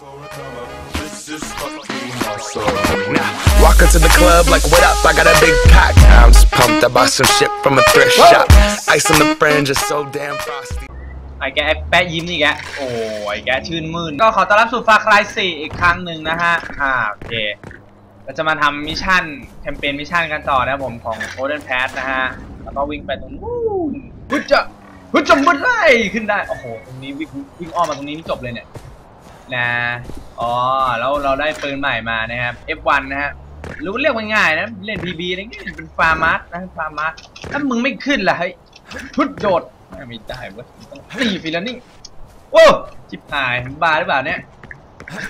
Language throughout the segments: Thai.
Walk into the club like, what up? I got a big pack. I'm just pumped. I bought some shit from a thrift shop. Ice on the fringe is so damn frosty. ไอ้แกแปะยิ้มนี่แกโอ้ยแกชื่นมื่น ก็ขอต้อนรับสู่ฟาคลายสี่อีกครั้งหนึ่งนะฮะ อ่าโอเค เราจะมาทำมิชชั่นแคมเปญมิชชั่นกันต่อนะครับผมของ Golden Pass นะฮะ แล้วก็วิ่งไปตรงนู้นฮึดจะฮึดจะมุดไล่ขึ้นได้ โอ้โห ตรงนี้วิ่งวิ่งอ้อมมาตรงนี้นี่จบเลยเนี่ย นะอ๋อแล้วเราได้ปืนใหม่มานะครับ F1 นะฮะรู้เรียกว่าง่ายนะ เล่น PB อะไรเงี้ยเป็นฟาร์มัสนะฟาร์มัสถ้ามึงไม่ขึ้นล่ะเฮ้ยพุดโดดไม่ได้เว้ยต้องตีฟิลนิ่งโอ้ชิบหายบ้าหรือเปล่าเนี่ย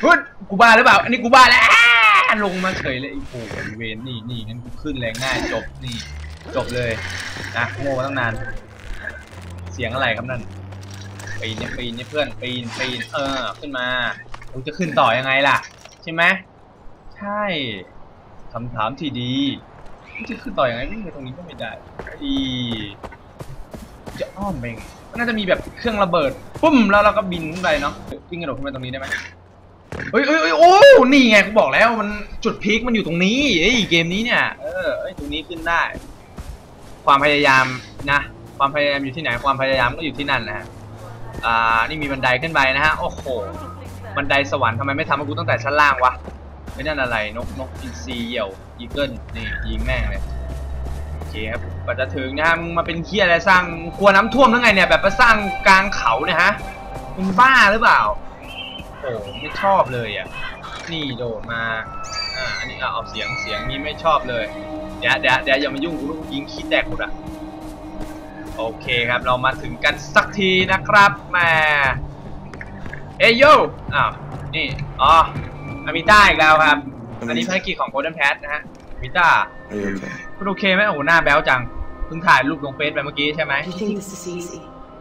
พุดกูบ้าหรือเปล่า อันนี้กูบ้าแล้วลงมาเฉยเลยโอ้โหเวนนี่นี่งั้นกูขึ้นแรงง่ายจบนี่จบเลยนะโง่ตั้งนาน เสียงอะไรครับนั่น ปีนเนี่ยปีนเนี่ยเพื่อนปีนปีนเออขึ้นมากูจะขึ้นต่อยังไงล่ะ ใช่ไหมใช่คำถามที่ดีจะขึ้นต่อยังไงวิ่งไปตรงนี้ก็ไม่ได้อีจะอ้อมไปไงมันน่าจะมีแบบเครื่องระเบิดปุ้มแล้วเราก็บินขึ้นไปเนาะวิ่งกระโดดขึ้นไปตรงนี้ได้ไหมเฮ้ยเฮ้ยเฮ้โอ้นี่ไงกูบอกแล้วมันจุดพีคมันอยู่ตรงนี้เอ้ยเกมนี้เนี่ยเออเอ้ตรงนี้ขึ้นได้ ความพยายามนะ ความพยายามอยู่ที่ไหนความพยายามก็อยู่ที่นั่นนะฮะ อ่า นี่มีบันไดขึ้นไปนะฮะ โอ้โห บันไดสวรรค์ทำไมไม่ทำให้กูตั้งแต่ชั้นล่างวะ ไม่นั่นอะไร นก นกอินทรีเหยี่ยว อีเกิล นี่ยิงแม่งเลย โอเคครับกว่าจะถึงนะฮะ มึงมาเป็นเคียอะไรสร้างกลัวน้ำท่วมหรือไงเนี่ย แบบมาสร้างกลางเขาเนี่ยฮะ มึงบ้าหรือเปล่า โอ้ไม่ชอบเลยอะ นี่โดดมา อ่า อันนี้เอาเอเสียง เสียงนี้ไม่ชอบเลย เดี๋ยวเดี๋ยวเดี๋ยวอย่ามายุ่งกูลูกยิงขี้แตกหมดอะ โอเคครับเรามาถึงกันสักทีนะครับแหม่เอยโยอ้าวนี่อ๋ออามิต้าอีกแล้วครับ อันนี้ภารกิจของ Golden Pass นะฮะอามิต้า Are you okay? คุณโอเคไหมโอ้โหหน้าแบ๊วจังเพิ่งถ่ายรูปลงเฟซไปเมื่อกี้ใช่ไหม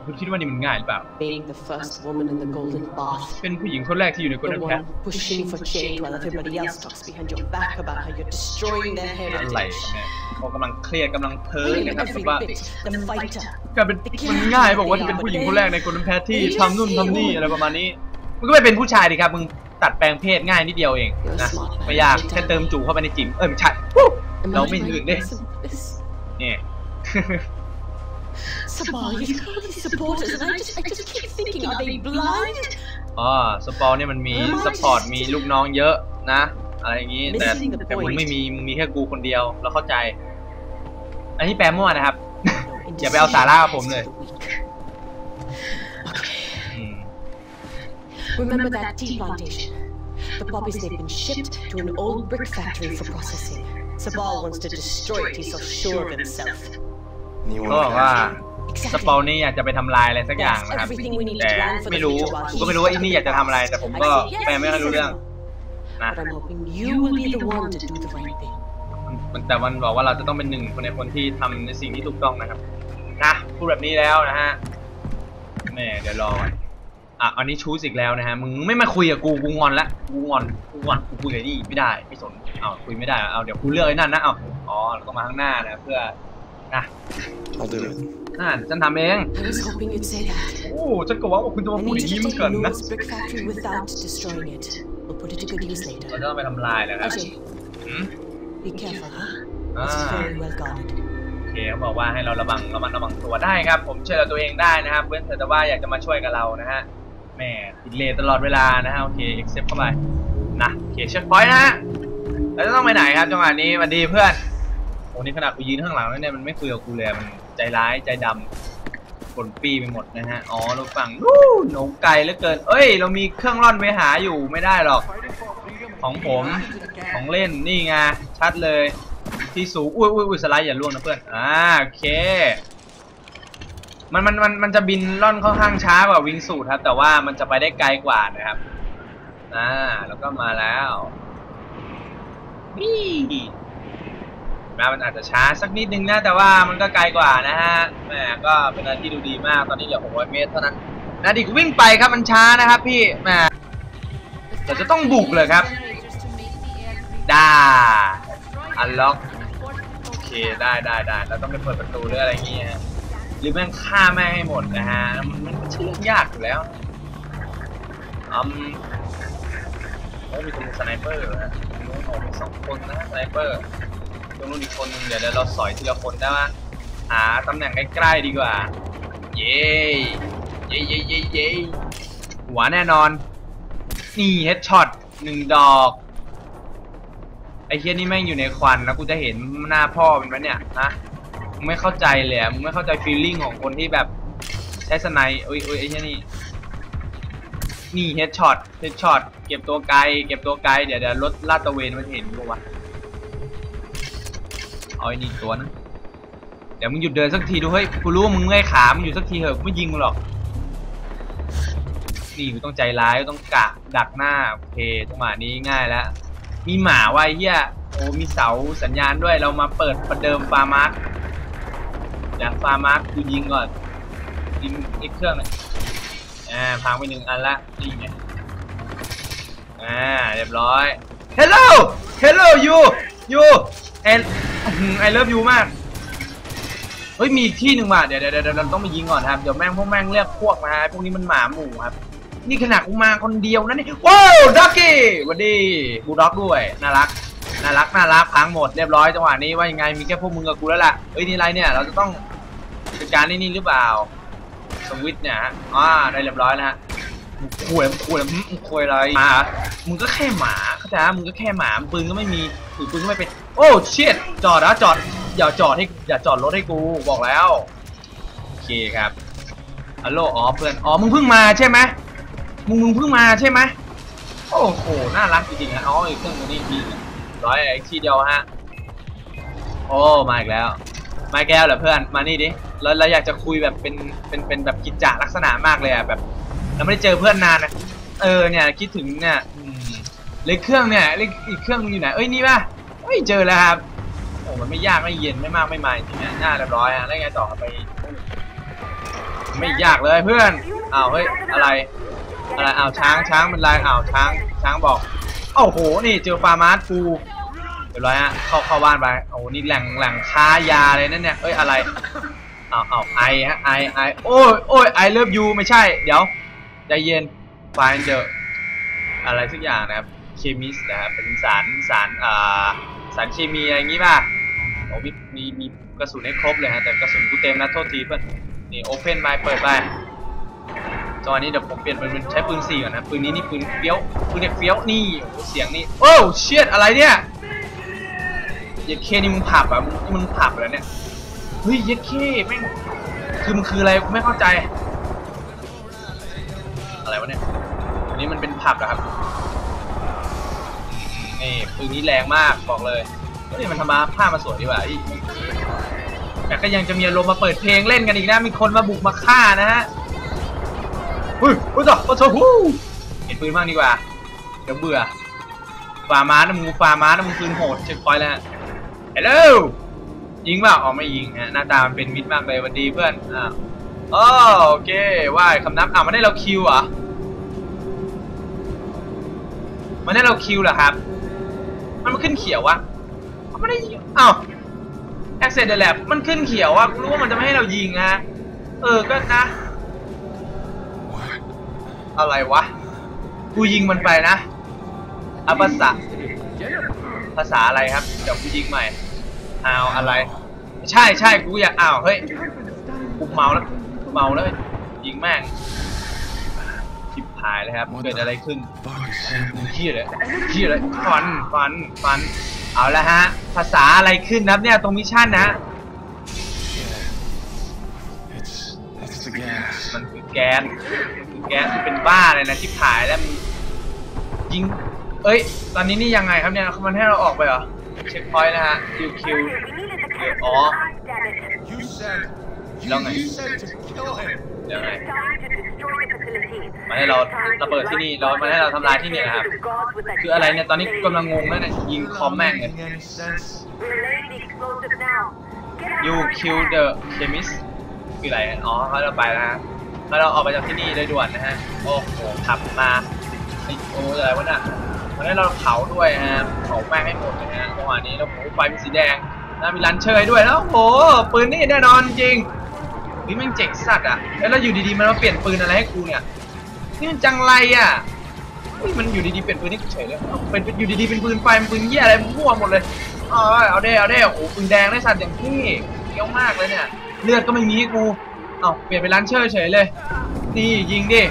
You think this is easy? คุณคิดว่านี่มันง่ายหรือเปล่า Being the first woman in the golden bath. เป็นผู้หญิงคนแรกที่อยู่ใน The Golden one Pass pushing for change while everybody else talks behind your back about how you're destroying their อะไร heritage. เนี่ยเขากำลังเครียดกำลังเพ้อ Believe นะครับ every ว่า bit. The fighter. กลายเป็นมันง่ายบอกว่าจะเป็นผู้หญิงคนแรกใน Golden Pass ที่ทำนู่นทำนี่อะไรประมาณนี้มึงก็ไปเป็นผู้ชายดิครับมึงตัดแปลงเพศง่ายนิดเดียวเองนะไม่ยากแค่เติมจูเข้าไปในจิ๋มเออไม่ใช่วู้ Am No, I me like neither. this and this? เนี่ย Sabal, you've got all these supporters, and I just, I just keep thinking, are they blind? อ๋อสปอร์เนี่ยมันมีสปอร์ตมีลูกน้องเยอะนะ อะไรอย่างงี้ แต่แต่มึงไม่มีมึงมีแค่กูคนเดียว เราเข้าใจ อันนี้แปลมั่วนะครับ No, อย่าไปเอาสาระกับผมเลย indecision is for the weak. อืม Remember that tea plantation? The poppies they've been shipped to an old brick factory for processing. Sabal wants to destroy it, he's so sure of himself. And you ก็บอก want ว่า to สปอร์นี่อยากจะไปทำลายอะไรสักอย่างนะครับ แต่ไม่รู้กูก็ไม่รู้ว่าอีนี่อยากจะทำอะไร แต่ผมก็แปลไม่ค่อยรู้เรื่องนะ But I'm hoping you will be the one to do the right thing. มันแต่มันบอกว่าเราจะต้องเป็นหนึ่งคนในคนที่ทำในสิ่งที่ถูกต้องนะครับ นะพูดแบบนี้แล้วนะฮะแหม่เดี๋ยวรอก่อนอะอันนี้ชูสอีกแล้วนะฮะมึงไม่มาคุยกับกูกูงอนละกูงอนกูงอนกูคุยกับนี่ไม่ได้ไม่สนเอาคุยไม่ได้เอาเดี๋ยวกูเลือกไอ้นั่นนะเอาอ๋อเราต้องมาข้างหน้านะเพื่อ นะ I'll do it. นั่นฉันทำเอง I was hoping you'd say that. โอ้ฉันก็หวังว่าคุณจะมา I พูดอ need ย่าง you นี้ to เหมือน take กันนะ Noah's brick factory without destroying it. We'll put it to good use เรา later. จะต้องไปทำลายแล้วครับ Ajay, อืม be careful, huh? อ่า It's very well guarded. โอเคเขาบอกว่าให้เราระวังระมัดระวังตัวได้ครับ ผมช่วยเหลือตัวเองได้นะครับเว้นแต่ว่าอยากจะมาช่วยกับเรานะฮะแหม่ติดเลทตลอดเวลานะฮะโอเค accept เข้าไปนะโอเคเช็คพอยต์นะฮะแล้วจะต้องไปไหนครับจังหวะนี้สวัสดีเพื่อนโอ้นี่ขนาดกูยืนข้างหลังแล้วเนี่ยมันไม่คุยกับกูเลยมันใจร้ายใจดำผลปีไปหมดนะฮะ อ๋อเราฝั่งนู้นหนงไกลเหลือเกิน เอ้ย เรามีเครื่องร่อนไปหาอยู่ไม่ได้หรอก ของผมของเล่นนี่ไงชัดเลย ที่สูงอุ้ยอุ้ยอุ้ยสไลด์อย่าล่วงนะเพื่อนอ่าโอเคมันมันมันมันจะบินล่อนค่อนข้างช้ากว่าวิงสูตรครับ แต่ว่ามันจะไปได้ไกลกว่านะครับอ่าแล้วก็มาแล้วนี่ แม้มันอาจจะช้าสักนิดนึงนะแต่ว่ามันก็ไกลกว่านะฮะแหมก็เป็นอะไรที่ดูดีมากตอนนี้เหลือ 600 เมตรเท่านั้นนะดิวิ่งไปครับมันช้านะครับพี่แหมเราจะต้องบุกเลยครับได้อันล็อกโอเคได้ได้ได้เราต้องไปเปิดประตูหรืออะไรอย่างเงี้ยหรือแม่งฆ่าแม่งให้หมดนะฮะมันมันไม่ใช่เรื่องยากอยู่แล้วอืมมีคนเป็นสไนเปอร์เหรอฮะตรงนู้นออกมีสองคนนะสไนเปอร์ ตรงนู้นอีกคนนึงเดี๋ยวเดี๋ยวเราสอยทีละคนได้ไหมหาตำแหน่งใกล้ๆดีกว่า เย้เย้เย้เย้เย้หัวแน่นอน นี่เฮดช็อตหนึ่งดอก ไอ้เฮียนี่แม่งอยู่ในควันแล้วกูจะเห็นหน้าพ่อมันไหมเนี่ยฮะมึงไม่เข้าใจเลยมึงไม่เข้าใจฟีลลิ่งของคนที่แบบใช้สไนโอ้ยโอ้ยไอ้เฮียนี่นี่เฮดช็อตเฮดช็อตเก็บตัวไกล เก็บตัวไกล เดี๋ยวเดี๋ยวรถลาดตะเวนมันเห็นกูวะ ไอ้นี่ตัวนึงเดี๋ยวมึงหยุดเดินสักทีดูเฮ้ยกูรู้ว่ามึงเมื่อยขามึงหยุดสักทีเถอะกูไม่ยิงมึงหรอกนี่กูต้องใจร้ายต้องกะดักหน้าโอเคจังหวะนี้ง่ายแล้วมีหมาไว้เฮียโอ้มีเสาสัญญาณด้วยเรามาเปิดประเดิมฟาร์มาร์คเดี๋ยวฟาร์มาร์คกูยิงก่อนยิงอีกเครื่องนึงอ่าพังไปหนึ่งอันละนี่ไงอ่าเรียบร้อย Hello Hello you you and อื้อหือ I love you มาก เฮ้ยมีอีกที่หนึ่งว่ะเดี๋ยวเดี๋ยวเดี๋ยวเราต้องไปยิงก่อนครับ เดี๋ยวแม่งพวกแม่งเรียกพวกมาฮะพวกนี้มันหมาหมู่ครับ นี่ขนาดกูมาคนเดียวนะนี่ว้าวด็อกกี้สวัสดีบูด็อกด้วยน่ารักน่ารักน่ารักพังหมดเรียบร้อยจังหวะนี้ว่ายังไงมีแค่พวกมึงกับกูแล้วล่ะเฮ้ยนี่ไรเนี่ยเราจะต้องจัดการนี่นี่หรือเปล่าสวิตช์เนี่ยฮะอ่าได้เรียบร้อยแล้วฮะมึงคุยมึงคุยมึงมึงคุยอะไรหมามึงก็แค่หมาเข้าใจมึงก็แค่หมาปืนก็ไม่มีถือปืนก็ไม่เป็น โอ้เชิดจอดนะจอดอย่าจอดให้อย่าจอดรถให้กูบอกแล้วโอเคครับฮัลโหลอ๋อเพื่อนอ๋อมึงเพิ่งมาใช่ไหมมึงมึงเพิ่งมาใช่ไหมโอ้โหน่ารักจริงๆนะอ๋ออีกเครื่องนึงนี่มีร้อยไอ้ที่เดียวฮะโอ้มาอีกแล้วมาแก้วเหรอเพื่อนมานี่ดิเราเราอยากจะคุยแบบเป็นเป็นเป็นแบบกิจจาลักษณะมากเลยอะแบบเราไม่ได้เจอเพื่อนนานนะเออเนี่ยคิดถึงเนี่ยอืมเลยเครื่องเนี่ยเลยอีกเครื่องอยู่ไหนเอ้ยนี่ป่ะ เฮ้ยเจอแล้วครับโอ้มันไม่ยากไม่เย็นไม่มากไม่มาจริงๆหน้าเรียบร้อยอะแล้วไงต่อไป ไม่ยากเลยเพื่อนอ้าวเฮ้ยอะไรอะไรอ้าวช้างช้างเป็นไรอ้าวช้างช้างบอกโอ้โหนี่เจอฟาร์มาสกูเรียบร้อยฮะเข้าเข้าบ้านไปโอ้โหนี่แหล่งแหล่งค้ายาเลยนั่นเนี่ยเอ้ยอะไรอ้าวอ้าวไอฮะไอไอโอ้ยโอ้ยไอเลิฟยูไม่ใช่ เดี๋ยวใจเย็น find the อะไรสักอย่างนะครับเคมิสนะครับเป็นสารสารอ่าารเคมีอะไรอย่างงี้ป่ะโอ้มีมีมีกระสุนให้ครบเลยฮะแต่กระสุนกูเต็มนะโทษทีเพื่อนนี่โอเพนไปเปิดไปจังหวะนี้เดี๋ยวผมเปลี่ยนเป็นใช้ปืนสี่ก่อนนะปืนนี้นี่ปืนเฟี้ยวปืนเนี่ยเฟี้ยวนี่โอ้เสียงนี่โอ้เชียดอะไรเนี่ยเย็ดเคนี่มึงผับอะมึงนี่มึงผับแล้วเนี่ยเฮ้ยเย็ดเคแม่งคือมันคืออะไรไม่เข้าใจ อะไรวะเนี่ยอันนี้มันเป็นผับเหรอครับนี่ปืนนี้แรงมากบอกเลย เฮ้ยมันทำมาผ้ามาสวยดีกว่าอีแต่ก็ยังจะมีอารมณ์มาเปิดเพลงเล่นกันอีกนะ มีคนมาบุกมาฆ่านะฮะเฮ้ยโอ้ยจ้ะโอ้โหฮู้เห็นปืนบ้างดีกว่า เดี๋ยวเบื่อฟาร์มานะมึงฟาร์มานะมึงปืนโหดเช็คพอยต์แล้วฮะฮัลโหลยิงเปล่าอ๋อไม่ยิงฮะหน้าตามันเป็นมิตรมากเลยสวันดีเพื่อนอ่าอ๋อโอเคว่ายคำนับอะมันได้เราคิวเหรอมันให้เราคิวเหรอครับ มันมาขึ้นเขียววะ ไม่ได้ยิงอ้าว Access the Lab มันขึ้นเขียววะกูรู้ว่ามันจะไม่ให้เรายิงนะเออก็นะ อะไรวะ กูยิงมันไปนะอาภาษาภาษาอะไรครับเดี๋ยวกูยิงใหม่อ้าวอะไร ใช่ใช่กูอยากอ้าวเฮ้ยกูเมาแล้วเมาแล้วยิงแม่งชิบหายเลยครับเกิดอะไรขึ้นเฮียเลยเฮียเลยฟันฟันฟัน เอาละฮะ ภาษาอะไรขึ้นนะครับเนี่ย ตรงมิชชั่นนะ It's it's the gas. มันคือแก๊สมันคือแก๊สมันเป็นบ้าเลยนะที่ผายแล้วมันยิง เอ้ย ตอนนี้นี่ยังไงครับเนี่ยมันให้เราออกไปเหรอ เช็คพอยต์นะฮะคิวคิวอ๋อ You said you, Long you night. said to kill him. ยังไงมันให้เราระเบิดที่นี่เรามันให้เราทำลายที่นี่นะครับ คืออะไรเนี่ย ตอนนี้กำลังงงแล้วเนี่ยยิงคอมแม่งเลย Making any sense? you kill the chemist คืออะไร อ๋อเขาเราไปแล้วฮะแล้วเราออกไปจากที่นี่โดยด่วนนะฮะ โอ้โหขับมาไอ้โอ้อะไรวะน่ะมันให้เราเผาด้วยฮะ เผาแม่งให้หมดเลยฮะจังหวะนี้แล้วโอ้โหไฟเป็นสีแดงนะมีลันเชยด้วยแล้วโอ้โหปืนนี่แน่นอนจริง นี่ม่งเจ๋งสัตว์อะแล้วอยู่ดีๆมันมาเปลี่ยนปืนอะไรให้กูเนี่ยนี่มันจังไรอะมันอยู่ดีๆเป็นปืนนี่เฉยเลยเป็นอยู่ดีๆเป็นปืนไฟมันปืนเหี้ยอะไรมั่วหมดเลยเอาเอาเด้เอาเด้โอ้โหปืนแดงได้สัตว์อย่างที่เกี้ยวมากเลยเนี่ยเลือดก็ไม่มีกูเอ้าเปลี่ยนเป็นลันเชอร์เฉยเลยนี่ยิงดิ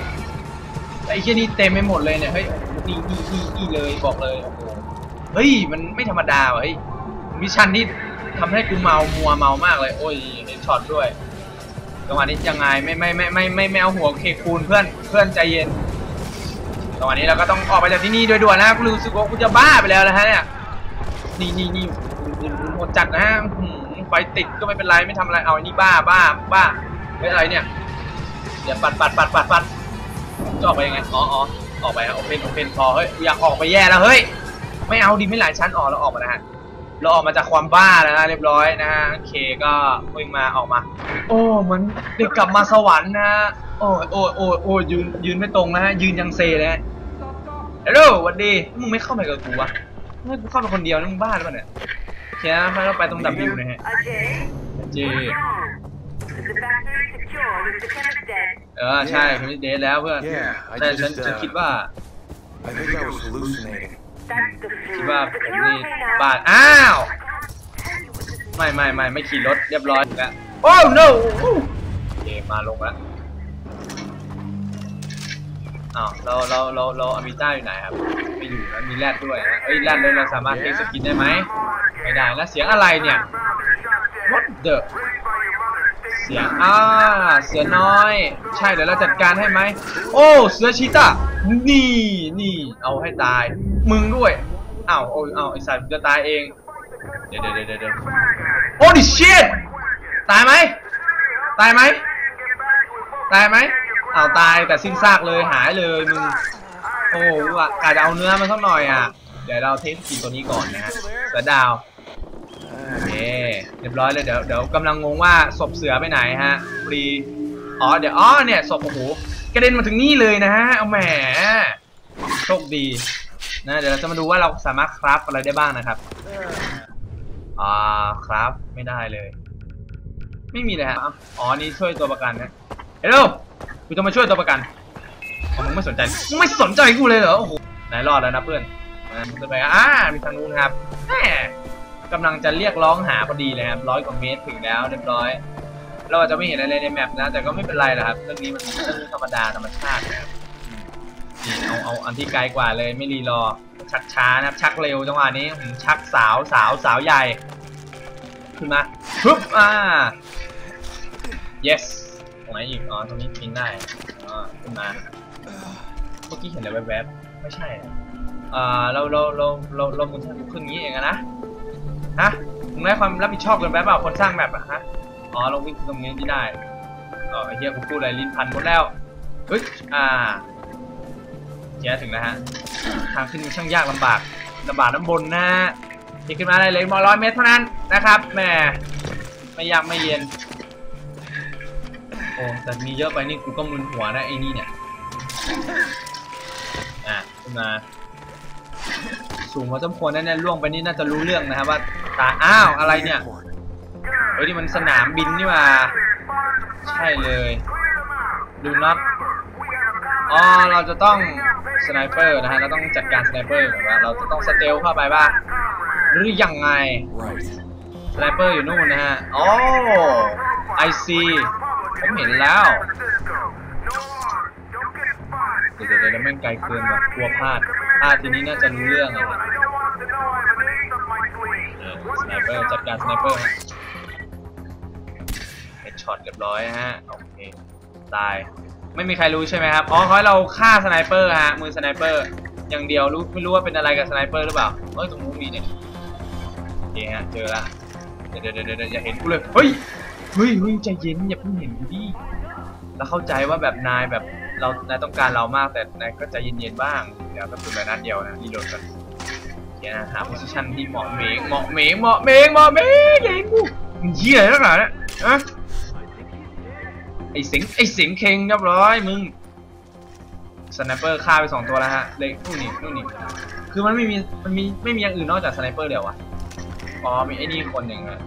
ไอ้เหี้ยนี่เต็มไปหมดเลยเนี่ยเฮ้ยนี่นี่นี่นี่เลยบอกเลยโอ้โหเฮ้ยมันไม่ธรรมดาว่ะเฮ้ยมิชชั่นที่ทำให้กูเมามัวเมามากเลย โอ้ยเห็นช็อตด้วย จังหวะนี้ยังไงไม่ไม่ไม่ไม่ไม่ไม่เอาหัวเคคูณเพื่อนเพื่อนใจเย็นจังหวะนี้เราก็ต้องออกไปจากที่นี่โดยด่วนนะกูรู้สึกว่ากูจะบ้าไปแล้วนะฮะเนี่ยนี่นี่นี่หมดจัดนะฮะไฟติดก็ไม่เป็นไรไม่ทำอะไรเอาอันนี้บ้าบ้าบ้าเฮ้ยอะไรเนี่ยเดี๋ยวปัดปัดปัดปัดปัดจะออกไปยังไงอ๋ออ๋อออกไปฮะโอเพนโอเพนพอเฮ้ยอยากออกไปแย่แล้วเฮ้ยไม่เอาดิไม่หลายชั้นออกแล้วออกมานะฮะ เราออกมาจากความบ้าแล้วนะเรียบร้อยนะฮะโอเคก็วิ่งมาออกมา โอ้เหมือนเด็กกลับมาสวรรค์นะฮะโอ้ยโอ้ยโอ้ยโอ้ยยืนยืนไม่ตรงนะฮะยืนยังเซเลยฮะฮัลโหลสวัสดีมึงไม่เข้าไปกับกูวะไม่กูเข้าไปคนเดียวนี่มึงบ้าหรือเปล่าเนี่ยโอเคนะเราไปตรงดับบิวนะฮะ Ajay, เจ what's wrong? Is the factory secure? Is the chemist dead? เออใช่คุณเดทแล้วเพื่อน Yeah, I แต่ฉัน just, ฉัน uh, คิดว่า I think I was hallucinating. คิดว่าผมนี่บ้านอ้าว ไม่ไม่ไม่ไม่ขี่รถเรียบร้อยแล้วโอ้ no โอเคมาลงแล้ว อ้าวเราเราเราเราอามิต้าอยู่ไหนครับไม่อยู่แล้วมีแรดด้วยนะเอ้ยแรดเลยเราสามารถเทคสกินได้ไหมไม่ได้แล้วเสียงอะไรเนี่ย what the เสียงอ่าเสือน้อย ใช่เดี๋ยวเราจัดการให้ไหม โอ้เสือชีตานี่นี่เอาให้ตาย มึงด้วยอ้าวโอ้ยอ้าวไอ้สัตว์จะตายเอง เดี๋ยวเดี๋ยวเดี๋ยวเดี๋ยวโอ้ดิเชิตตายไหมตายไหมตายไหม เอาตายแต่สิ้นซากเลยหายเลยมึงโอ้ว่ะกาจะเอาเนื้อมาสักหน่อยอะ เดี๋ยวเราเทสกินตัวนี้ก่อนนะฮะเสือดาวโอเคเรียบร้อยเลยเดี๋ยวเดี๋ยวกำลังงงว่าศพเสือไปไหนฮะฟรีอ๋อเดี๋ยวอ๋อเนี่ยศพโอ้โหกระเด็นมาถึงนี่เลยนะฮะเอาแหมโชคดีนะเดี๋ยวเราจะมาดูว่าเราสามารถคราฟอะไรได้บ้างนะครับอ่าคราฟไม่ได้เลย ไม่มีเลยฮะอ๋อนี่ช่วยตัวประกันนะเฮลโล กูจะมาช่วยตัวประกันอ๋อมึงไม่สนใจมึงไม่สนใจกูเลยเหรอ โอ้โหไหนรอดแล้วนะเพื่อนจะไปอ่ามีทางนู้นครับแหมกำลังจะเรียกร้องหาพอดีเลยครับร้อยกว่าเมตรถึงแล้วเรียบร้อย เราอาจจะไม่เห็นอะไรในแมปนะ แต่ก็ไม่เป็นไรหรอกครับ เรื่องนี้มันเป็นเรื่องธรรมดาธรรมชาตินะครับเอาเอาอันที่ไกลกว่าเลยไม่รีรอ ชักช้านะครับ ชักเร็วจังหวะนี้อืมชักสาวสาวสาวใหญ่ ขึ้นมาปึ๊บอ่า yes ตรง ไหนอีก อ๋อ ตรงนี้ทิ้งได้ อ๋อ ขึ้นมา เมื่อกี้เห็นอะไรแวบๆ ไม่ใช่อ่าเราเราเราเราเราหมุนขึ้นอย่างนี้เองนะ ฮะมึงได้ความรับผิดชอบกินไปเปล่าคนสร้างแมปอะฮะ อ๋อลงวิ่งตรงนี้ที่ได้อ๋อไอ้เหี้ยกูพูดอะไรลิ้นพันหมดแล้วเฮ้ย อ่าเจ๊ถึงแล้วฮะ ทางขึ้นช่างยากลำบากลำบากน้ำบนนะฮะที่ขึ้นมาได้เลยมอร้อยเมตรเท่านั้นนะครับ แหม ไม่ยากไม่เย็น โอ้แต่มีเยอะไปนี่กูก็มึนหัวนะไอ้นี่เนี่ย อะขึ้นมา สูงพอสมควรแน่ๆล่วงไปนี่น่าจะรู้เรื่องนะครับว่าตาอ้าวอะไรเนี่ยเฮ้ยนี่มันสนามบินนี่มาใช่เลยดูน็อตอ๋อเราจะต้องสไนเปอร์นะฮะเราต้องจัดการสไนเปอร์ก่อนว่าเราจะต้องสเตลเข้าไปบ้างหรือยังไง Right. สไนเปอร์อยู่นู่นนะฮะอ๋อไอซี ผมเห็นแล้วเดี๋ยวเดี๋ยวเดี๋ยวแม่งไกลเกินว่ะกลัวพลาดพลาดทีนี้น่าจะรู้เรื่องอะครับเออสไนเปอร์จัดการสไนเปอร์ฮะเฮดช็อตเรียบร้อยฮะโอเคตายไม่มีใครรู้ใช่ไหมครับอ๋อเขาเราฆ่าสไนเปอร์ฮะมือสไนเปอร์อย่างเดียวรู้ไม่รู้ว่าเป็นอะไรกับสไนเปอร์หรือเปล่าเฮ้ยตรงนู้นมีเนี่ยโอเคฮะเจอละเดี๋ยวเดี๋ยวเดี๋ยวเดี๋ยวอย่าเห็นกูเลยเฮ้ย เฮ้ยเฮ้ยใจเย็นอย่าเพิ่งเห็นดิแล้วเข้าใจว่าแบบนายแบบเรานายต้องการเรามากแต่นายก็ใจเย็นๆบ้างเดี๋ยวก็เป็นแบบนัดเดียวนะรีโหลดกันอเคนะหาโพสิชันที่เหมาะเหมงเหมาะเหมงเหมาะเหมงเหมาะเหมงเห็นกูมึงเหี้ยอะไรนักหนาเนี่ยอะไอสิงไอสิงเคงเรียบร้อยมึงสไนเปอร์ฆ่าไปสองตัวแล้วฮะเล็กนู่นนี่นู่นนี่คือมันไม่มีมันมีไม่มีอย่างอื่นนอกจากสไนเปอร์เดียววะอ๋อมีไอ้นี่คนหนึ่งอะ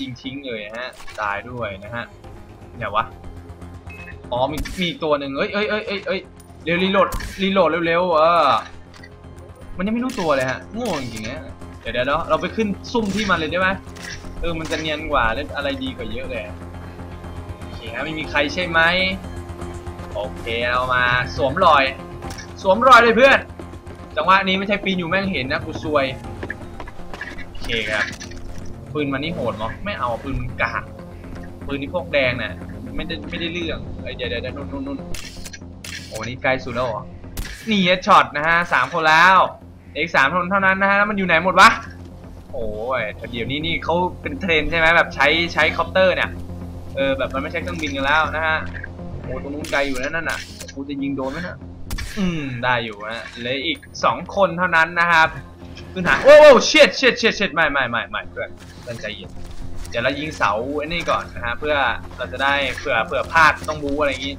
ยิงทิ้งเลยฮะ ตายด้วยนะฮะเนี่ยวะ อ๋อมีมีอีกตัวหนึ่งเอ้ยเอ้ยเอ้ยเอ้ยเอ้ยเร็วรีโหลดรีโหลดเร็วๆเออมันยังไม่รู้ตัวเลยฮะโง่จริงๆนะเดี๋ยวเดี๋ยวเราเราไปขึ้นซุ่มที่มันเลยได้ไหมเออมันจะเนียนกว่าเล่นอะไรดีกว่าเยอะเลยโอเคฮะไม่มีใครใช่ไหมโอเคเอามาสวมรอย สวมรอยเลยเพื่อนจังหวะนี้ไม่ใช่ปีนอยู่แม่งเห็นนะกูซวยโอเคครับ ปืนมันนี่โหดมั้งไม่เอาปืนกากปืนนี่พวกแดงเนี่ยไม่ได้ไม่ได้เรื่องเอ้ยเดี๋ยวเดี๋ยวนู่นนู่นนู่นโอ้นี่ใกล้สุดแล้วเหรอนี่ช็อตนะฮะสามคนแล้วอีกสามคนเท่านั้นนะฮะแล้วมันอยู่ไหนหมดวะโอ้ยแต่เดี๋ยวนี้นี่เขาเป็นเทรนใช่ไหมแบบใช้ใช้คอปเตอร์เนี่ยเออแบบมันไม่ใช่เครื่องบินกันแล้วนะฮะโอ้ตรงนู้นไกลอยู่นะนั่นน่ะกูจะยิงโดนไหมนะอืมได้อยู่นะเหลืออีกสองคนเท่านั้นนะครับขึ้นหาโอ้โหเชียดเชียดเชียดเชียดไม่ไม่ไม่ไม่เพื่อน เพื่อนใจเย็นเดี๋ยวเรายิงเสาไอ้นี่ก่อนนะฮะเพื่อเราจะได้เผื่อเผื่อพลาดต้องบูอะไรอย่างงี้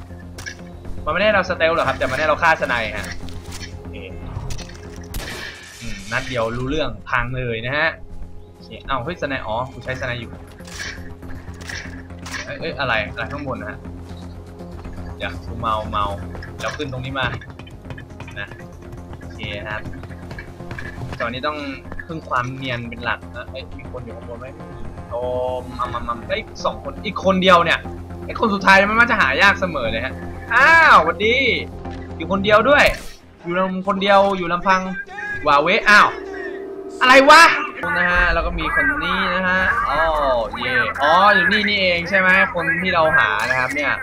มันไม่ได้เราสเตลหรอกครับ แต่มันได้เราฆ่าสไนฮะนัดเดียวรู้เรื่องพังเลยนะฮะเอ้าเฮ้ยสไนอ๋อกูใช้สไนอยู่เอ้ยเอ้ยอะไรอะไรข้างบนนะฮะเดี๋ยวกูเมาเมาแล้วขึ้นตรงนี้มานะโอเคครับ ตอนนี้ต้องพึ่งความเนียนเป็นหลักนะเอ้ยมีคนอยู่ข้างบนไหมโอ้มัมมัมมัมไอ้ยสองคนอีกคนเดียวเนี่ยไอ้คนสุดท้ายมันมักจะหายากเสมอเลยฮะอ้าวสวัสดีอยู่คนเดียวด้วย อยู่ลำคนเดียวอยู่ลำพังวาเวอ้าวอะไรวะนะฮะแล้วก็มีคนนี้นะฮะอ๋อเย่อ๋ออยู่นี่นี่เองใช่ไหมคนที่เราหานะครับเนี่ย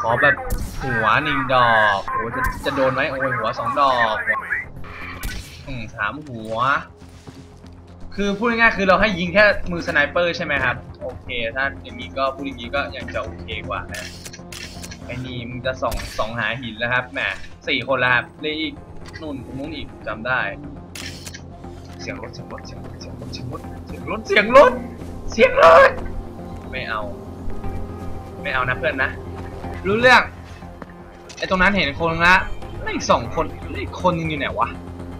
ขอแบบหัวหนึ่งดอกโอ้จะจะโดนไหมโอ้ยหัวสองดอก สามหัว คือพูดง่ายๆคือเราให้ยิงแค่มือสไนเปอร์ใช่ไหมครับ โอเค ถ้าอย่างนี้ก็พูดอย่างนี้ก็ยังจะโอเคกว่านะไอ้นี่มึงจะส่องส่องหาหินแล้วครับแหมสี่คนแล้วครับเลยอีกนู่นตรงนู้นอีกจำได้ เสียงรถเสียงรถเสียงรถเสียงรถเสียงรถเสียงรถเสียงรถเสียงรถไม่เอา ไม่เอานะเพื่อนนะ รู้เรื่องไอ้ตรงนั้นเห็นคนละแล้สองคนแล้คนนึงอยู่ไหนวะ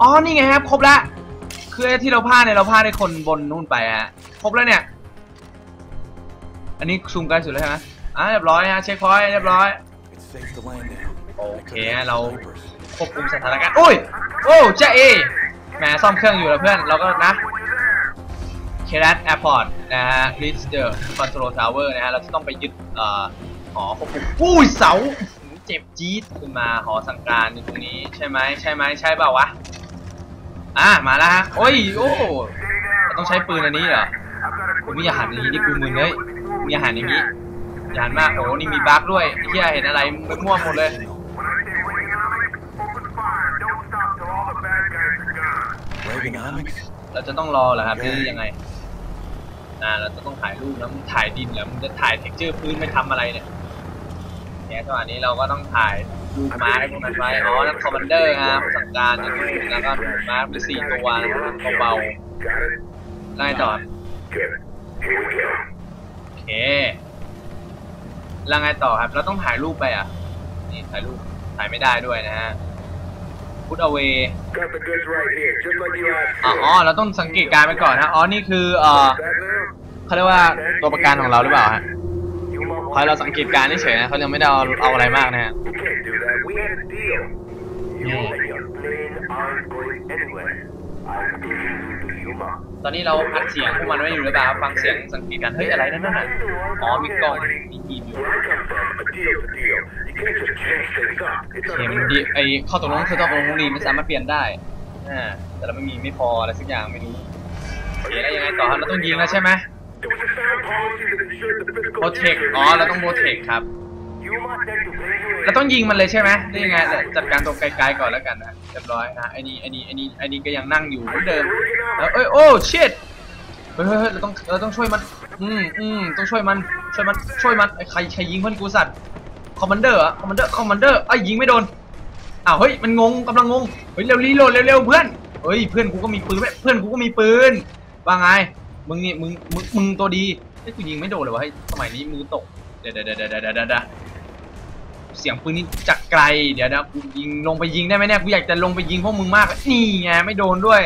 อ๋อ นี่ไงครับ ครบละ คือไอ้ที่เราพลาดเนี่ย เราพลาดในคนบนนู่นไปฮะ ครบแล้วเนี่ย อันนี้ซูมใกล้สุดแล้วใช่ไหมอะเรียบร้อยฮะ เช็คพอยต์เรียบร้อย โอเคฮะเราควบคุมสถานการณ์อุ้ย โอ้เจ๊เอแหมซ่อมเครื่องอยู่แล้วเพื่อน เราก็นะเครัตแอร์พอร์ตนะฮะ reach the control tower นะฮะ เราจะต้องไปยึดเอ่อหอควบคุมอุ้ยเสาเจ็บจี๊ดขึ้นมาหอสังการอยู่ตรงนี้ใช่ไหมใช่ไหมใช่เปล่าวะ อะมาแล้วฮะโอ้ยโอ้ต้องใช้ปืนอันนี้เหรอผมไม่อยากหันอย่างนี้ดิกูมึนเฮ้ยมึงอย่าหันอย่างนี้ยานมากโอ้นี่มีบั๊กด้วยเฮียเห็นอะไรมั่วหมดเลยเราจะต้องรอเหรอครับหรือยังไงอ่าเราจะต้องถ่ายรูปแล้วมึงถ่ายดินแล้วมึงจะถ่ายเท็กเจอร์พื้นไม่ทำอะไรเนี่ยเนี่ยจังหวะนี้เราก็ต้องถ่าย ม้าให้พวกมันไว้อ๋อนั่นคอมมานเดอร์ครับสั่งการแล้วก็ม้าไปสี่ตัวนะครับเบาๆไล่ต่อโอเคแล้วไงต่อครับ เราต้องถ่ายรูปไปอะ นี่ถ่ายรูป ถ่ายไม่ได้ด้วยนะฮะพุทเอาเวอ๋อ เราต้องสังเกตการณ์ไปก่อนนะ อ๋อ นี่คือ เออเขาเรียกว่าตัวประกันของเราหรือเปล่าฮะ You might คอยเราสังเกตการณ์เฉยๆนะเขายังไม่ได้เอาเอาอะไรมากนะฮะ We can't do that. We had a deal. You and your plane aren't going anywhere. I'm taking you to Yuma. ตอนนี้เราอัดเสียงพวกมันไว้อยู่หรือเปล่าครับฟังเสียงสังเกตการณ์เฮ้ยอะไรนั่นน่ะอ๋อมีกล้องมีทีมอยู่ Where I come from, a deal's a deal. You can't just change things up. It's โอเคมัน unfair. ดีไอข้อตกลงคือตกลงดีไม่สามารถเปลี่ยนได้อ่าแต่เราไม่มีไม่พออะไรสักอย่างไม่รู้โอเคแล้วยังไงต่อครับเราต้องยิงแล้วใช่ไหม There was a sound policy that ensured the physical โบเทค อ๋อ เราต้องโบเทคครับ เราต้องยิงมันเลยใช่ไหมได้ยังไงจัดการตรงไกลๆก่อนแล้วกันนะเรียบร้อยนะไอ้นี่ไอ้นี่ไอ้นี่ไอ้นี่ก็ยังนั่งอยู่เหมือนเดิมแล้วเอ้ยโอ้ชิตเฮ้ยเฮ้ยเราต้องเราต้องช่วยมัน อืมอืมต้องช่วยมันช่วยมันช่วยมันไอ้ใครใครยิงเพื่อนกูสัตว์คอมมานเดอร์อะคอมมานเดอร์คอมมานเดอร์ไอ้ยิงไม่โดนอ้าวเฮ้ยมันงงกำลังงงเฮ้ยเร็วรีโหลดเร็วๆเพื่อนเฮ้ยเพื่อนกูก็มีปืนเว้ยเพื่อนกูก็มีปืนว่าไงมึงนี่มึงมึงมึงตัวดีไอ้กูยิงไม่โดนเลยวะเฮ้ยสมัยนี้มือตกเดี๋ยวเดี๋ยวเดี๋ยวเดี๋ยวเดี๋ยว เสียงปืนนี่จากไกล เดี๋ยวนะกูยิงลงไปยิงได้ไหมเนี่ยกูอยากจะลงไปยิงพวกมึงมากนี่ไงไม่โดนด้วย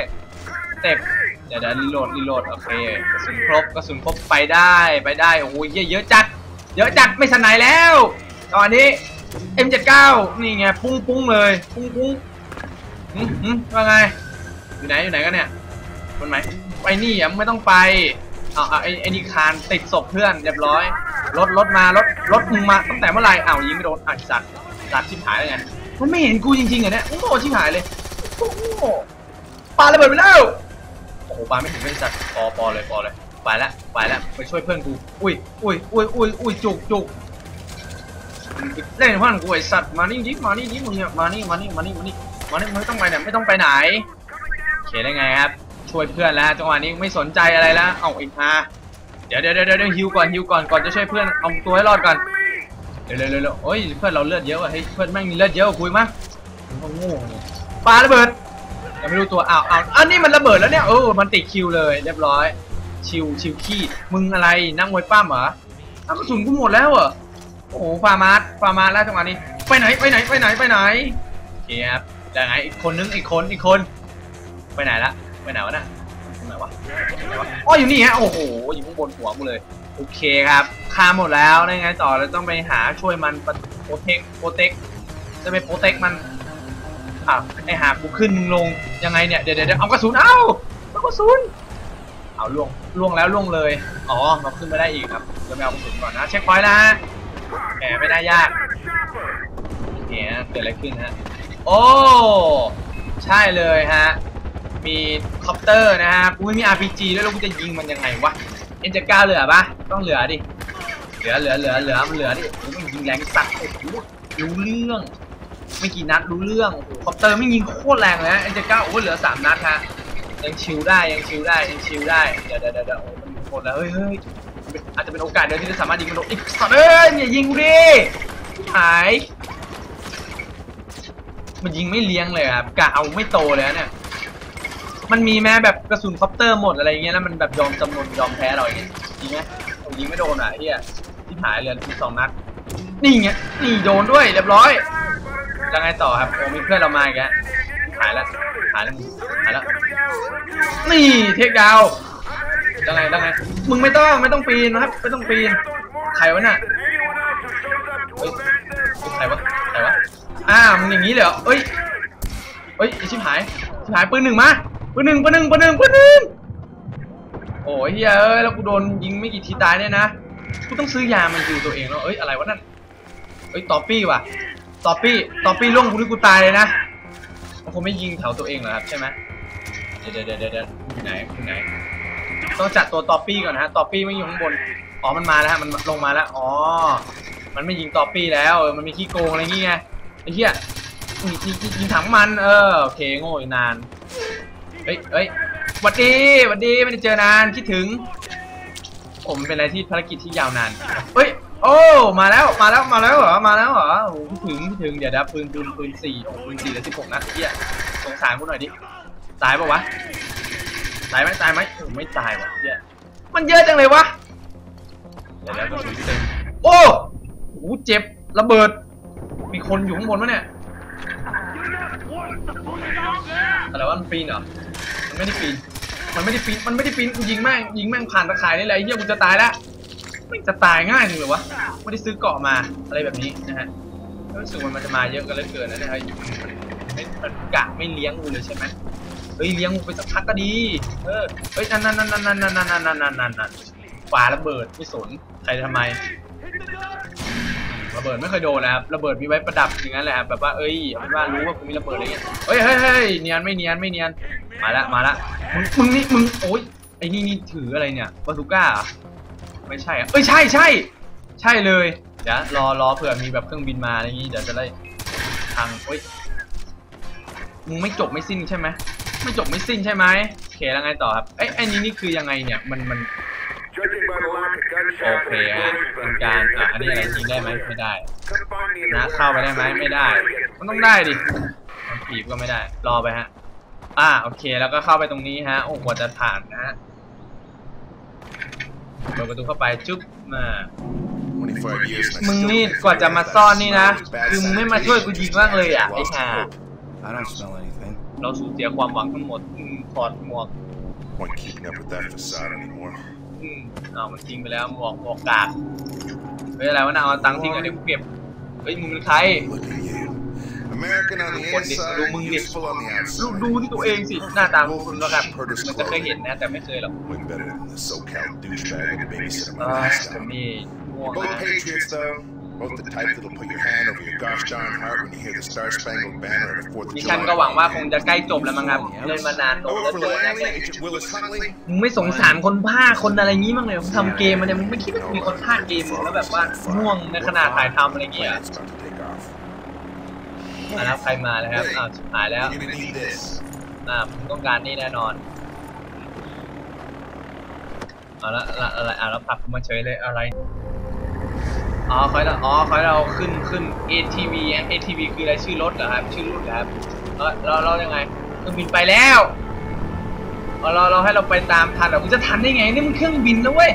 เต็บเดี๋ยวเดี๋ยวรีโหลดรีโหลดโอเคกระสุนครบกระสุนครบไปได้ไปได้โอ้ยเยอะเยอะจัดเยอะจัดไม่สนายแล้ว ตอนนี้ M79 นี่ไงปุ้งปุ้งเลยปุ้งปุ้งหืมหืมว่าไงอยู่ไหนอยู่ไหนกันเนี่ยคนไหนไปนี่อะไม่ต้องไป เอาเอาไอ้ไอ้นี่คานติดศพเพื่อนเรียบร้อย รถรถมารถรถมึงมาตั้งแต่เมื่อไหร่อ้าวยิงไม่โดนอะสัตว์สัตว์ชิบหายเลยไงมันไม่เห็นกูจริงๆเหรอเนี่ยโอ้โหชิบหายเลยโอ้โหปาระเบิดไปแล้วโอ้โหปาไม่ถึงไม่สัตว์ปอปอเลยปอเลยไปแล้วไปแล้วไปช่วยเพื่อนกูอุ้ยอุ้ยอุ้ยอุ้ยอุ้ยจุกจุกเล่นเพื่อนกูไอสัตว์มานี่ดิมานี่ดิมึงเนี่ยมานี่มานี่มานี่มานี่มานี่ไม่ต้องไปไหนไม่ต้องไปไหนโอเคได้ไงครับ ช่วยเพื่อนแล้วจังหวะนี้ไม่สนใจอะไรแล้วเอาอีกฮะเดี๋ยวเดี๋ยวเดี๋ยวเดี๋ยวฮิวก่อนฮิวก่อนก่อนจะช่วยเพื่อนเอาตัวให้รอดก่อนเร็วเร็วเร็วเร็วโอ้ยเพื่อนเราเลือดเยอะว่ะเฮ้ยเพื่อนแม่งมีเลือดเยอะกว่ากูอีกมั้งโง่ปาระเบิดยังไม่รู้ตัวอ้าวอ้าวอันนี้มันระเบิดแล้วเนี่ยเออมันติดคิวเลยเรียบร้อย ชิวชิวขี้มึงอะไรนั่งมวยปั้มเหรออ้าวกระสุนกูหมดแล้วเหรอโอ้โหฟาร์มาสฟาร์มาสแล้วจังหวะนี้ไปไหนไปไหนไปไหนไปไหนโอเคครับแล้วไงอีกคนนึงอีกคนอีกคน ไปไหนละ ไปไหนวะน่ะตรงไหนวะตรงไหนวะอ๋ออยู่นี่ฮะ โอ้โห อยู่ข้างบนหัวกูเลย โอเคครับฆ่าหมดแล้วได้ไงต่อเราต้องไปหาช่วยมันโปรเทคโปรเทคจะไปโปรเทคมันอ้าวไอหากูขึ้นมึงลงยังไงเนี่ยเดี๋ยวเดี๋ยวเดี๋ยวเอากระสุนเอ้าเอากระสุนเอาล่วงล่วงแล้วล่วงเลยอ๋อมาขึ้นไม่ได้อีกครับจะไปเอากระสุนก่อนนะเช็คพอยต์แล้วฮะแหมไม่ได้ยากเนี่ยเกิดอะไรขึ้นฮะโอ้ใช่เลยฮะ มีคอปเตอร์นะฮะกูไม่มี RPG ด้วยแล้วกูจะยิงมันยังไงวะเอ็นจะกล้าเหลือปะต้องเหลือดิเหลือเหลือเหลือเหลือมันเหลือดิมันยิงแรงสัตว์โอ้โหรู้เรื่อง ไม่กี่นัดรู้เรื่องโอ้โหคอปเตอร์ไม่ยิงโคตรแรงเลยฮะเอ็นจะกล้าโอ้โหเหลือสามนัดฮะยังชิลได้ยังชิลได้ยังชิลได้เดี๋ยวเดี๋ยวเดี๋ยวโอ้มันหมดแล้วเฮ้ยเฮ้ยอาจจะเป็นโอกาสเดียวที่จะสามารถยิงมันโดนอีกสัตว์เอ้ยอย่ายิงกูดิหายมันยิงไม่เลี้ยงเลยครับกะเอาไม่โตเลยเนี่ย มันมีแม้แบบกระสุนคอปเตอร์หมดอะไรเงี้ยแล้วมันแบบยอมจำนนยอมแพ้เราอย่างเงี้ยจริงไหมโอ้ยิงไม่โดนอะเฮียที่หายเลยมีสองนัดนี่ไงนี่โดนด้วยเรียบร้อยแล้วไงต่อครับโอ้มีเพื่อนเรามาอีกแล้วหายแล้วหายแล้วหายแล้วนี่เทคดาวน์ยังไงยังไงมึงไม่ต้องไม่ต้องปีนนะครับไม่ต้องปีนใครวะน่ะเฮ้ยใครวะใครวะอ้าวมึงอย่างนี้เลยเหรอเอ้ยเอ้ยชิบหายชิบหายปืนหนึ่งมา ปืนหนึ่งปืนหนึ่งปืนหนึ่งปืนหนึ่งโอ้ยเฮ้ยเอ้ยแล้วกูโดนยิงไม่กี่ทีตายเนี่ยนะกูต้องซื้อยามันอยู่ตัวเองแล้วเอ้ยอะไรวะนั่นเอ้ยตอปี้ว่ะตอปี้ตอปี้ล่วงกูนี่กูตายเลยนะมันคงไม่ยิงแถวตัวเองเหรอครับใช่ไหมเดี๋ยวเดี๋ยวเดี๋ยวเดี๋ยวไหนไหนต้องจัดตัวตอปี้ก่อนนะฮะตอปี้ไม่อยู่ข้างบนอ๋อมันมาแล้วฮะมันลงมาแล้วอ๋อมันไม่ยิงตอปี้แล้วเออมันมีขี้โกงอะไรงี้ไงไอ้เหี้ยยิงยิงถังมันเออโอเคโง่อีกนาน เฮ้ยเฮ้ยหวัดดีหวัดดีไม่ได้เจอนานคิดถึง ผมเป็นอะไรที่ภารกิจที่ยาวนานเฮ้ยโอ้มาแล้วมาแล้วมาแล้วเหรอมาแล้วเหรอโอ้คิดถึงคิดถึงเดี๋ยวนะปืนปืนปืนสี่โอ้ปืนสี่แล้วสิบหกนัดเหี้ยสงสารกูหน่อยดิตายปะวะตายไหมตายไหมโอ้ไม่ตายว่ะเหี้ยมันเยอะจังเลยวะเดี๋ยวแล้วก็ถึงเต็มโอ้โหเจ็บระเบิด มีคนอยู่ข้างบนวะเนี่ยอะไรวะมันปีนเหรอ ไม่ได้ปีนมันไม่ได้ปีนมันไม่ได้ปีนกูยิงแม่งยิงแม่งผ่านตะข่ายนี่แหละไอ้เหี้ยกูจะตายแล้วไม่จะตายง่ายจริงเหรอวะไม่ได้ซื้อเกาะมาอะไรแบบนี้นะฮะรู้สึกว่ามันจะมาเยอะกันเหลือเกินนะเนี่ยเฮ้ไม่มันกะไม่เลี้ยงกูเลยใช่ไหมเฮ้ยเลี้ยงกูไปสักพักก็ดี เออเฮ้ยนั่นนั่นนั่นนั่นนั่นนั่นนั่นนั่นนั่นนั่นนั่นฝาระเบิดไม่สนใครทำไม ระเบิดไม่เคยโดนนะครับระเบิดมีไว้ประดับอย่างนั้นแหละครับแบบว่าเอ้ยเอาเป็นว่ารู้ว่ากูมีระเบิดอะไรเงี้ยเฮ้ยเฮ้ยเฮ้ยเนียนไม่เนียนไม่เนียนมาละมาละมึงมึงนี่มึงโอ้ยไอ้นี่นี่ถืออะไรเนี่ยบาซูก้าไม่ใช่อะเอ้ยใช่ใช่ใช่เลยเดี๋ยวรอรอเผื่อมีแบบเครื่องบินมาอะไรอย่างงี้เดี๋ยวจะได้ทางเฮ้ยมึงไม่จบไม่สิ้นใช่ไหมไม่จบไม่สิ้นใช่ไหมโอเคแล้วไงต่อครับไอ้ไอ้นี่นี่คือยังไงเนี่ยมันมัน Judging by the lack of โอ gunshot เคฮะเป็นการอะอันนี้อะไรยิงได้ไหมไม่ได้ confine me in the นะเข้าไปได้ไหมไม่ได้ มันต้องได้ดิมันผีบก็ไม่ได้ รอไปฮะ อ่าโอเค แล้วก็เข้าไปตรงนี้ฮะ โอ้กว่าจะผ่านนะฮะเปิดประตูเข้าไปจุ๊บมา25 years and I มึง still นี่ can't กว่าจะ figure มา out ซ่อน that นี่นะ smell คือ is มึง bad ไม่มาช่วยกูยิงบ้างเลยอะไอ้ Lost ห่า hope. I don't smell anything. เราสูญเสียความหวังทั้งหมดอืมถอดหมวก Point keeping up with that facade anymore. อืมเอามันทิ้งไปแล้วหมวกหมวกกากเฮ้ยอะไรวะน่ะเอาตังค์ทิ้งกันเดี๋ยวกูเก็บเฮ้ยมึงเป็นใคร Look at you. American on the What the- inside, lu mưng đi. useful on the ดู outside. ดูที่ตัวเองสิหน้าตาของคุณนะครับมันจะเคยเห็นนะ แต่ไม่เคยหรอก Way better than the SoCal douchebag with the babysitter อ่า my แต่ lifestyle. นี่ง่วง Both นะ patriots, though. Both the type that'll put your hand over your gosh darn heart when you hear the Star Spangled Banner at a Fourth of มิชชั่น July. ก็หวังว่าคงจะใกล้จบแล้วมั้งครับเล่นมานานโดน Over แล้ว for เกินนะ Langley, Agent Willis Huntley. มึงไม่สงสารคนภาคคนอะไรงี้บ้างเลยมึงทำเกมมันเนี่ยมึงไม่คิดว่ามีคนภาคเกมแล้วแบบว่าง่วงในขณะถ่ายทำอะไรเงี้ย Planet's about to take off. อะแล้วใครมาแล้วครับอ้าวชิบหายแล้ว You're gonna need this. อ่าผมต้องการนี่แน่นอนเอาละละอะไรอ่าแล้วผลักมาเฉยเลยอะไร อ๋อคอยเราอ๋อคอยเราขึ้นขึ้น ATV อะ ATV คืออะไรชื่อรถเหรอครับ ชื่อรุ่นเหรอครับเออเราเรายังไงเครื่องบินไปแล้วเอาเราเราให้เราไปตามทันเหรอกูจะทันได้ไงนี่มันเครื่องบินนะเว้ย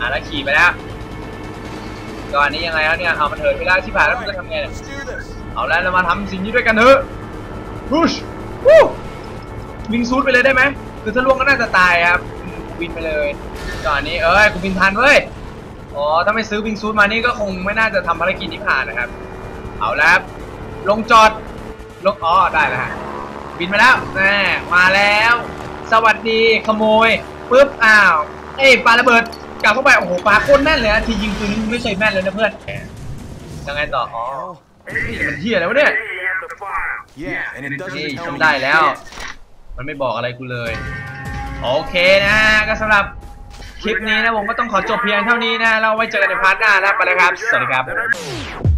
อะแล้วขี่ไปแล้วตอนนี้ยังไงแล้วเนี่ยเอามันเถิดไปแล้วที่ผ่านแล้วมันจะทำไงเนี่ย Let's do this. เอาแล้วเรามาทำสิ่งนี้ด้วยกันเถอะพุชวู้วิงซูดไปเลยได้ไหมคือถ้าล่วงก็น่าจะตายครับอืมบินไปเลยตอนนี้เอ้ยกูบินทันเว้ย อ๋อ ถ้าไม่ซื้อวิงซูดมานี่ก็คงไม่น่าจะทำภารกิจนี้ผ่านนะครับ เอาแล้วครับลงจอด ลง อ๋อ ได้แล้วฮะ บินมาแล้วแน่มาแล้ว สวัสดีขโมยปุ๊บ อ้าว เอ้ยปาระเบิด กลับเข้าไป โอ้โหปาโคตรแม่นเลยนะทียิงปืนนี่ไม่เคยแม่นเลยนะเพื่อนยังไงต่อ อ๋อนี่มันเฮียแล้วะเนี่ย There you have the fire. Yeah, and it นี่ doesn't tell ทำ me ได้แล้ว shit. มันไม่บอกอะไรกูเลย โอเคนะ ก็สำหรับ คลิปนี้นะผมก็ต้องขอจบเพียงเท่านี้นะเราไว้เจอกันในพาร์ทหน้านะไปเลยครับ สวัสดีครับ